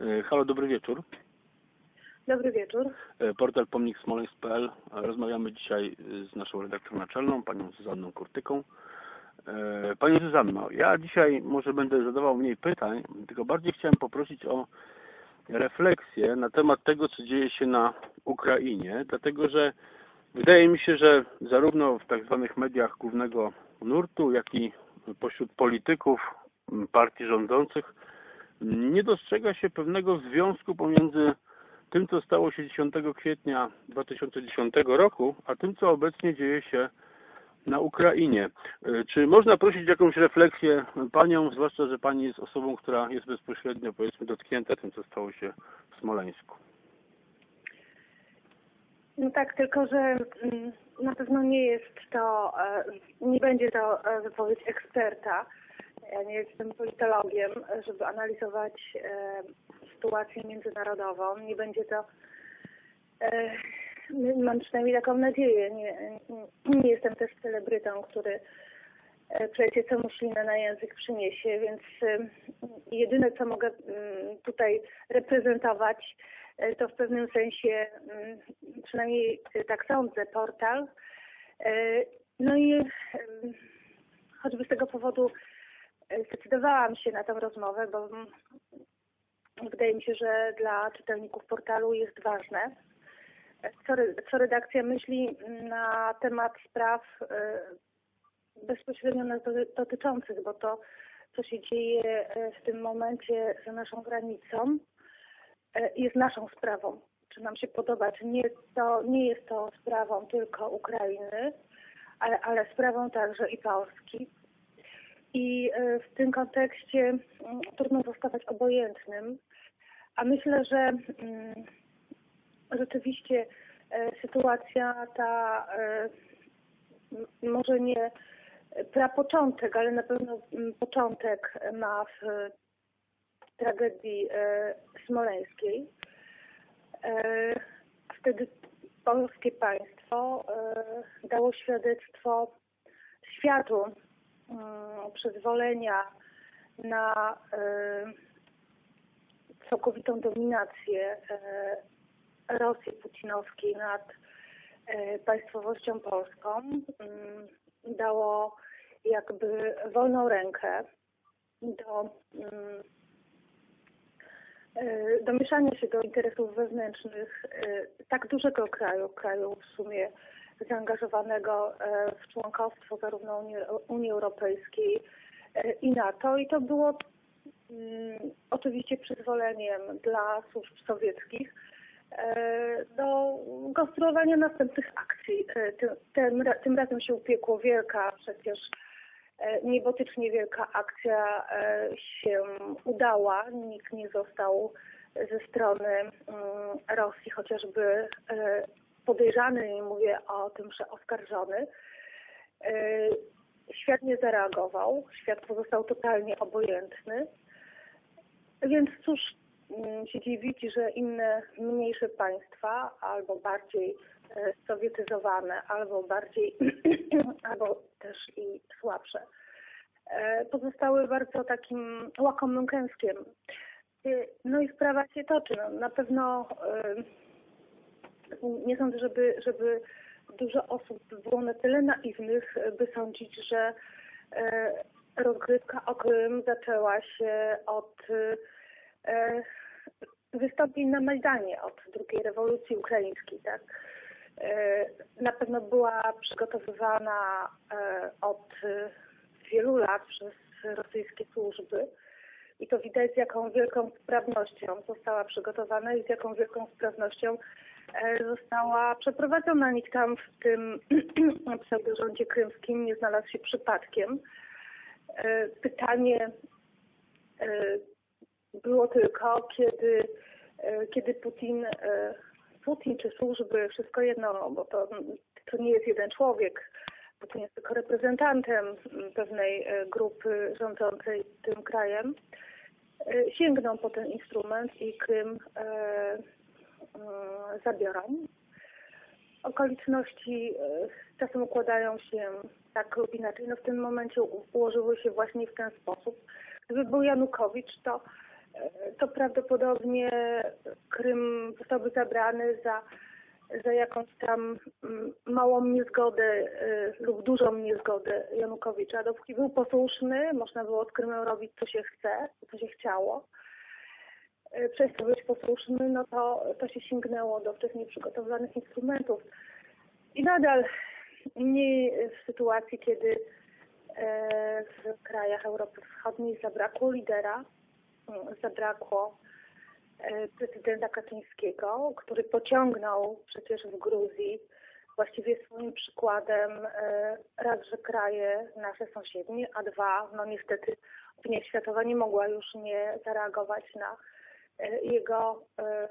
E, Halo, dobry wieczór. Dobry wieczór. E, Portal pomniksmoleńsk.pl. E, Rozmawiamy dzisiaj z naszą redaktorą naczelną, panią Zuzanną Kurtyką. E, Pani Zuzanno, ja dzisiaj może będę zadawał mniej pytań, tylko bardziej chciałem poprosić o refleksję na temat tego, co dzieje się na Ukrainie, dlatego że wydaje mi się, że zarówno w tak zwanych mediach głównego nurtu, jak i pośród polityków partii rządzących nie dostrzega się pewnego związku pomiędzy tym, co stało się 10 kwietnia 2010 roku, a tym, co obecnie dzieje się na Ukrainie. E, Czy można prosić jakąś refleksję Panią, zwłaszcza, że Pani jest osobą, która jest bezpośrednio, powiedzmy, dotknięta tym, co stało się w Smoleńsku? No tak, tylko że mm, na pewno nie jest to, e, nie będzie to e, wypowiedź eksperta. Ja nie jestem politologiem, żeby analizować e, sytuację międzynarodową. Nie będzie to, e, mam przynajmniej taką nadzieję. Nie, nie jestem też celebrytą, który e, przejdzie co mu ślinę na język przyniesie, więc jedyne co mogę tutaj reprezentować to w pewnym sensie, przynajmniej tak sądzę, portal. No i choćby z tego powodu zdecydowałam się na tę rozmowę, bo wydaje mi się, że dla czytelników portalu jest ważne. Co, co redakcja myśli na temat spraw e, bezpośrednio nas doty- dotyczących, bo to, co się dzieje e, w tym momencie za naszą granicą, e, jest naszą sprawą. Czy nam się podoba, czy nie, to nie jest to sprawą tylko Ukrainy, ale, ale sprawą także i Polski. I e, w tym kontekście mm, trudno zostawać obojętnym, a myślę, że mm, rzeczywiście e, sytuacja ta e, może nie prapoczątek, ale na pewno mm, początek ma w tragedii smoleńskiej. Wtedy polskie państwo dało świadectwo światu przyzwolenia na e, całkowitą dominację e, Rosji putinowskiej nad e, państwowością polską. Mm, Dało jakby wolną rękę do mm, do mieszania się do interesów wewnętrznych tak dużego kraju, kraju w sumie zaangażowanego e, w członkostwo zarówno Unii, Unii Europejskiej e, i NATO i to było mm, oczywiście przyzwoleniem dla służb sowieckich e, do konstruowania następnych akcji. Tym, tym, ra- tym razem się upiekło wielka przecież niebotycznie wielka akcja się udała. Nikt nie został ze strony mm, Rosji chociażby podejrzany, nie mówię o tym, że oskarżony. E, Świat nie zareagował, świat pozostał totalnie obojętny. Więc cóż mm, się dziwić, że inne mniejsze państwa, albo bardziej e, sowietyzowane, albo bardziej, albo też i słabsze, e, pozostały bardzo takim łakomym kęskiem. No i sprawa się toczy. No, na pewno nie sądzę, żeby, żeby dużo osób było na tyle naiwnych, by sądzić, że e, rozgrywka o Krym zaczęła się od e, wystąpień na Majdanie, od drugiej rewolucji ukraińskiej. Tak? E, na pewno była przygotowywana od wielu lat przez rosyjskie służby. I to widać z jaką wielką sprawnością została przygotowana i z jaką wielką sprawnością została przeprowadzona. Nikt tam w tym pseudorządzie krymskim nie znalazł się przypadkiem. E, Pytanie e, było tylko, kiedy, e, kiedy Putin, e, Putin czy służby, wszystko jedno, no, bo to, to nie jest jeden człowiek, Putin jest tylko reprezentantem pewnej e, grupy rządzącej tym krajem, e, sięgną po ten instrument i Krym e, zabiorą. Okoliczności e, czasem układają się tak lub inaczej. No w tym momencie ułożyły się właśnie w ten sposób. Gdyby był Janukowicz, to e, to prawdopodobnie Krym zostałby zabrany za, za jakąś tam mm, małą niezgodę lub dużą niezgodę Janukowicza. Dopóki był posłuszny, można było z Krymem robić co się chce, co się chciało. E, Przez to być posłuszny, no to, to się sięgnęło do wcześniej przygotowanych instrumentów. I nadal nie w sytuacji, kiedy e, w krajach Europy Wschodniej zabrakło lidera, mm, zabrakło e, prezydenta Kaczyńskiego, który pociągnął przecież w Gruzji właściwie swoim przykładem raz, że kraje nasze sąsiednie, a dwa, no niestety opinia światowa nie mogła już nie zareagować na jego, e,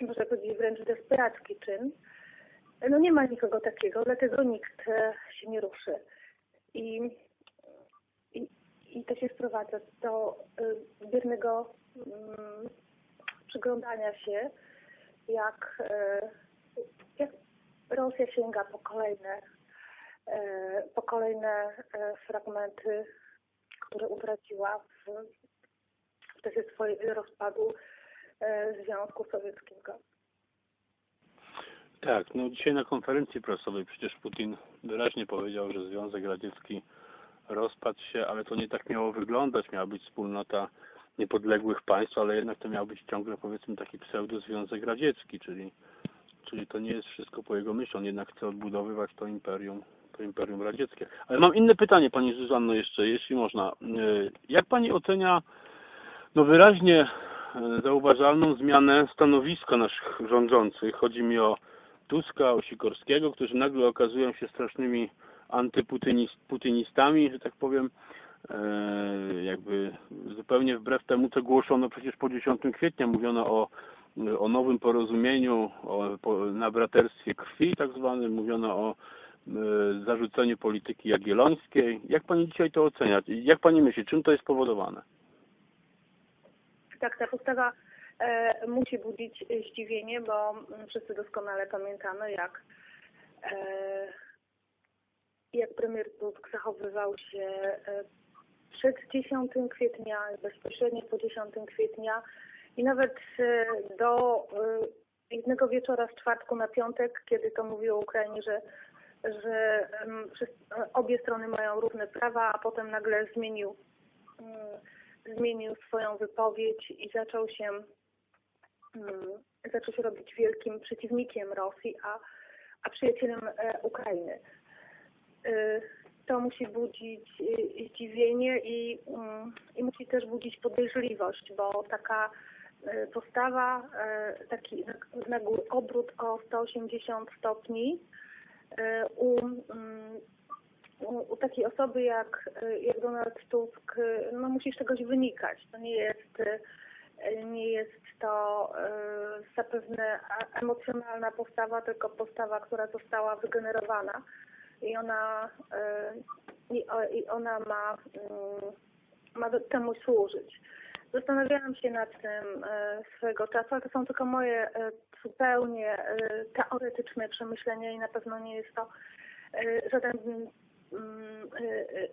można powiedzieć wręcz desperacki czyn. No nie ma nikogo takiego, dlatego nikt e, się nie ruszy. I, i, i to się sprowadza do e, biernego mm, przyglądania się, jak, e, jak Rosja sięga po kolejne, e, po kolejne e, fragmenty, które utraciła w, w czasie swojego rozpadu e, Związku Sowieckiego. Tak, no dzisiaj na konferencji prasowej przecież Putin wyraźnie powiedział, że Związek Radziecki rozpadł się, ale to nie tak miało wyglądać. Miała być wspólnota niepodległych państw, ale jednak to miał być ciągle powiedzmy taki pseudo-Związek Radziecki, czyli, czyli to nie jest wszystko po jego myśli. On jednak chce odbudowywać to imperium, to imperium radzieckie. Ale mam inne pytanie Pani Zuzanno jeszcze, jeśli można. Yy, Jak Pani ocenia no wyraźnie e, zauważalną zmianę stanowiska naszych rządzących? Chodzi mi o Tuska, o Sikorskiego, którzy nagle okazują się strasznymi antyputynistami, że tak powiem, e, jakby zupełnie wbrew temu, co głoszono przecież po 10 kwietnia. Mówiono o, o nowym porozumieniu, o po, na braterstwie krwi tak zwanym, mówiono o e, zarzuceniu polityki jagiellońskiej. Jak Pani dzisiaj to ocenia? Jak Pani myśli, czym to jest spowodowane? Tak, ta postawa e, musi budzić zdziwienie, bo mm, wszyscy doskonale pamiętamy, jak, e, jak premier Tusk zachowywał się e, przed 10 kwietnia, bezpośrednio po 10 kwietnia i nawet do jednego wieczora z czwartku na piątek, kiedy to mówił o Ukrainie, że, że wszyscy- obie strony mają równe prawa, a potem nagle zmienił mm, zmienił swoją wypowiedź i zaczął się mm, zaczął się robić wielkim przeciwnikiem Rosji, a, a przyjacielem e, Ukrainy. E, To musi budzić e, zdziwienie i, mm, i musi też budzić podejrzliwość, bo taka postawa, taki nagły obrót o 180 stopni u, mm, u, takiej osoby jak, jak Donald Tusk, no musi z czegoś wynikać. To nie jest, e, nie jest to zapewne emocjonalna postawa, tylko postawa, która została wygenerowana i ona, i, ona ma, mm, ma temu służyć. Zastanawiałam się nad tym swego czasu, ale to są tylko moje zupełnie teoretyczne przemyślenia i na pewno nie jest to żaden y, y,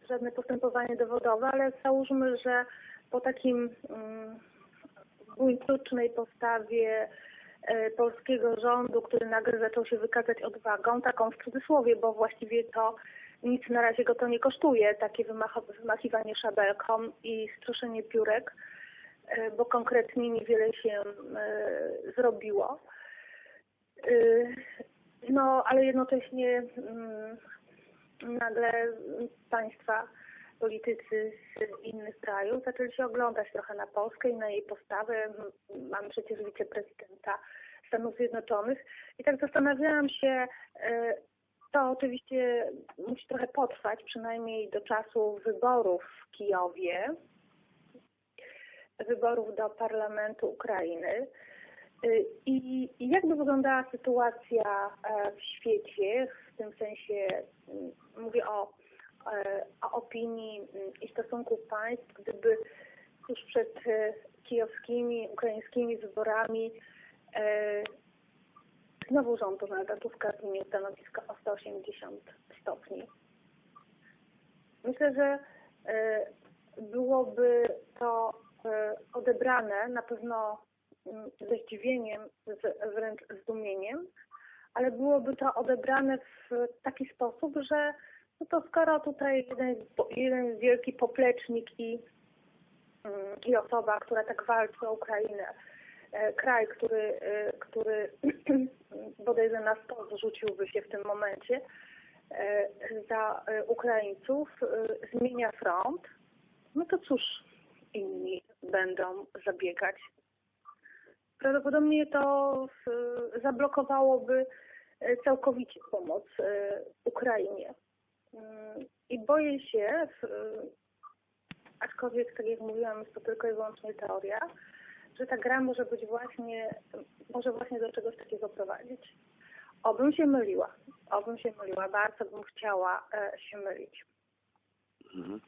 żadne postępowanie dowodowe, ale załóżmy, że po takim mm, buńczucznej postawie e, polskiego rządu, który nagle zaczął się wykazać odwagą, taką w cudzysłowie, bo właściwie to nic na razie go to nie kosztuje, takie wymachiwanie szabelką i stroszenie piórek, bo konkretnie niewiele się zrobiło. Y, No, ale jednocześnie mm, nagle państwa, politycy z innych krajów zaczęli się oglądać trochę na Polskę i na jej postawę. Mamy przecież wiceprezydenta Stanów Zjednoczonych. I tak zastanawiałam się, e, to oczywiście musi trochę potrwać, przynajmniej do czasu wyborów w Kijowie, wyborów do parlamentu Ukrainy. Y, I i jakby wyglądała sytuacja e, w świecie, w tym sensie mm, mówię o, e, o opinii mm, i stosunku państw, gdyby tuż przed e, kijowskimi, ukraińskimi wyborami znowu rząd Donalda Tuska zmienił stanowisko o 180 stopni. Myślę, że byłoby to odebrane na pewno ze zdziwieniem, z, wręcz zdumieniem, ale byłoby to odebrane w taki sposób, że no to skoro tutaj jeden, jeden wielki poplecznik i, mm, i osoba, która tak walczy o Ukrainę, e, kraj, który, e, który bodajże na stos rzuciłby się w tym momencie e, za Ukraińców, zmienia front, no to cóż inni będą zabiegać? Prawdopodobnie to e, zablokowałoby e, całkowicie pomoc e, Ukrainie. Mm, I boję się, aczkolwiek tak jak mówiłam, jest to tylko i wyłącznie teoria, że ta gra może być właśnie, może właśnie do czegoś takiego prowadzić. Obym się myliła, obym się myliła, bardzo bym chciała się mylić. Mhm.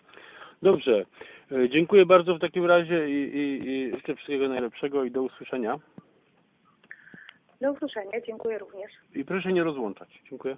Dobrze. E, Dziękuję bardzo w takim razie i, i, i życzę wszystkiego najlepszego i do usłyszenia. Do usłyszenia, dziękuję również. I proszę nie rozłączać. Dziękuję.